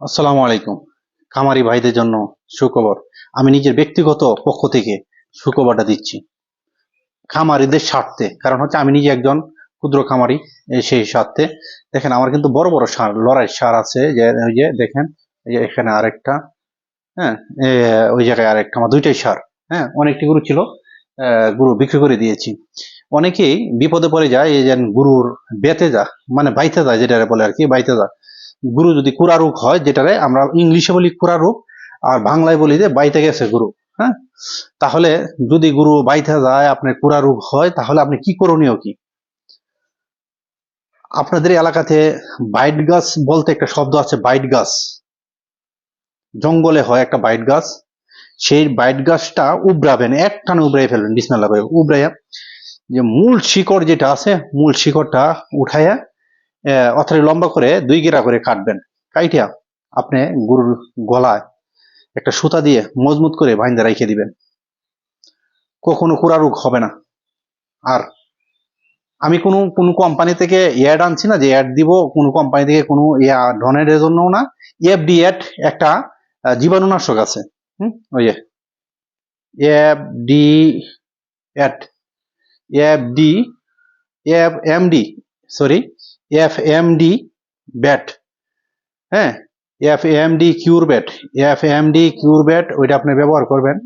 আসসালামু আলাইকুম। খামারি ভাইদের জন্য সুখবর। আমি নিজের ব্যক্তিগত পক্ষ থেকে সুখবরটা দিচ্ছি। খামারিদের স্বার্থে, কারণ হচ্ছে আমি নিজে একজন ক্ষুদ্র খামারি সেই স্বার্থে। দেখেন, আমার কিন্তু বড় বড় সার, লড়াই সার আছে, যে, ওই যে, দেখেন, এই যে এখানে আরেকটা হ্যাঁ ওই জায়গায় আরেকটা, আমার দুইটাই সার হ্যাঁ অনেকটি গরু ছিল গরু বিক্রি করে দিয়েছি। অনেকেই বিপদে পড়ে যায়, এই যে, গরুর বেতে যা মানে বাইতে যায় যেটা বলে আর কি বাইতে যা গুরু যদি কুড়া রোগ হয়, যেটারে আমরা ইংলিশে বলি কুড়া রোগ, আর বাংলায় বলি যে বাইতে গেছে গুরু হ্যাঁ? তাহলে যদি গুরু বাইতে যায়, আপনার কুড়া রোগ হয়, তাহলে আপনি কি করণীয় কি? আপনাদের এলাকাতে বাইট গাছ বলতে একটা শব্দ আছে, বাইট গাছ। জঙ্গলে হয় একটা বাইট গাছ, সেই বাইট গাছটা উবড়াবেন এক উবরাই ফেলবেন, বিসমিল্লাহ করে। উবড়াইয়া যে মূল শিকড় যেটা আছে, মূল শিকড়টা উঠাইয়া অথবা লম্বা করে দুই গেরা করে কাটবেন। কাইটিয়া আপনি গরুর গলায় একটা সুতা দিয়ে মজবুত করে বাইন্দা রেখে দিবেন। কখনো কুড়ারুক হবে না। আর আমি কোনো কোনো কোম্পানি থেকে অ্যাড আনছি না যে অ্যাড দিব, কোনো কোম্পানি থেকে কোনো ইয়া ডনের জন্য না। এফডি অ্যাড একটা জীবাণুনাশক আছে। হুম? ওই যে। FD add FD F MD sorry F MD bat হ্যাঁ? F M D cure bat F M D cure bat ওইটা আপনি ব্যবহার করবেন।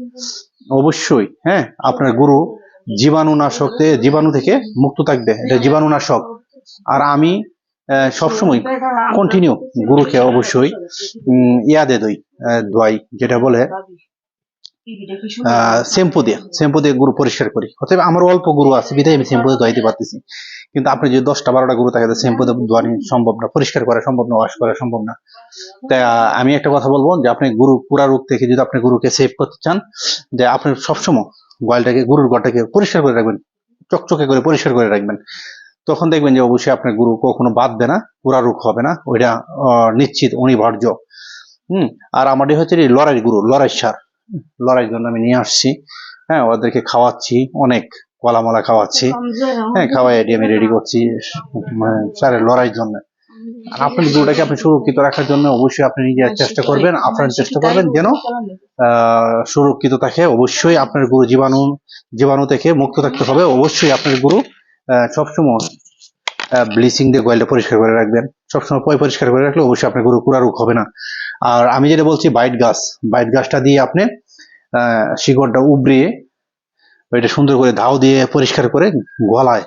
অবশ্যই হ্যাঁ? আপনার গরু জীবাণুনাশক জীবাণু থেকে মুক্ত থাকবে। এটা জীবাণুনাশক। আর আমি সবসময় কন্টিনিউ গরুকে অবশ্যই ইয়াদে দই দোয়াই, যেটা বলে শ্যাম্পু দিয়ে শ্যাম্পু দিয়ে গরু পরিষ্কার করি। অতএব আমার অল্প গরু আছে, বিধায় আমি শ্যাম্পু দিয়ে ধোয়াইতে পারতেছি। কিন্তু আপনি যদি দশটা, বারোটা গরু থাকে শ্যাম্পু দিয়ে ধোয়ানি সম্ভব না। পরিষ্কার করা সম্ভব না ওয়াশ করা সম্ভব না। তাই আমি একটা কথা বলব যে আপনি গরু, পুরা রোগ থেকে যদি আপনি গরুকে সেভ করতে চান, যে আপনি সবসময় গোয়ালটাকে, গরুর ঘরটাকে পরিষ্কার করে রাখবেন, চকচকে করে পরিষ্কার করে রাখবেন। তখন দেখবেন যে অবশ্যই আপনার গরু কখনো বাদ বাঁধবে না, পুরা রোগ হবে না, ওইটা নিশ্চিত অনিবার্য। হুম, আর আমাদের হচ্ছে লড়াই গরু লড়াই সার। লড়াইয়ের জন্য আমি নিয়ে আসছি। হ্যাঁ ওদেরকে খাওয়াচ্ছি অনেক। কলামলা খাওয়াচ্ছি। হ্যাঁ খাওয়াই এটি আমি রেডি করছি। মানে স্যারের লড়াইয়ের জন্য। আর আপনার গরুটাকে আপনি সুরক্ষিত রাখার জন্য অবশ্যই আপনি নিজে চেষ্টা করবেন আপনার চেষ্টা করবেন যেন সুরক্ষিত থাকে অবশ্যই আপনার গরু জীবাণু জীবাণু থেকে মুক্ত থাকতে হবে। অবশ্যই আপনার গরু সবসময় ব্লিচিং দিয়ে গোয়ালটা পরিষ্কার করে রাখবেন। সবসময় পয় পরিষ্কার করে রাখলে অবশ্যই আপনার গরু কুড়া রোগ হবে না। আর আমি যেটা বলছি বাইট গাছ। বাইট গাছটা দিয়ে আপনি আহ, শিকড়টা উবড়িয়ে ওইটা সুন্দর করে ধাও দিয়ে পরিষ্কার করে গলায়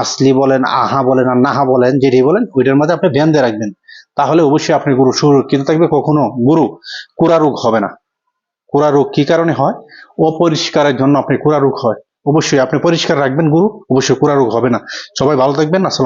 আসলি বলেন, আহা বলেন, আর নাহা বলেন, যেটি বলেন, ওইটার মধ্যে আপনি বেঁধে রাখবেন। তাহলে অবশ্যই আপনি গুরু সুরক্ষিত থাকবে কখনো গুরু কুড়া রোগ হবে না। কুড়া রোগ কি কারণে হয়? অপরিষ্কারের জন্য আপনি কুড়া রোগ হয়। অবশ্যই আপনি পরিষ্কার রাখবেন গুরু, অবশ্যই কুড়া রোগ হবে না। সবাই ভালো থাকবেন, আসসালাম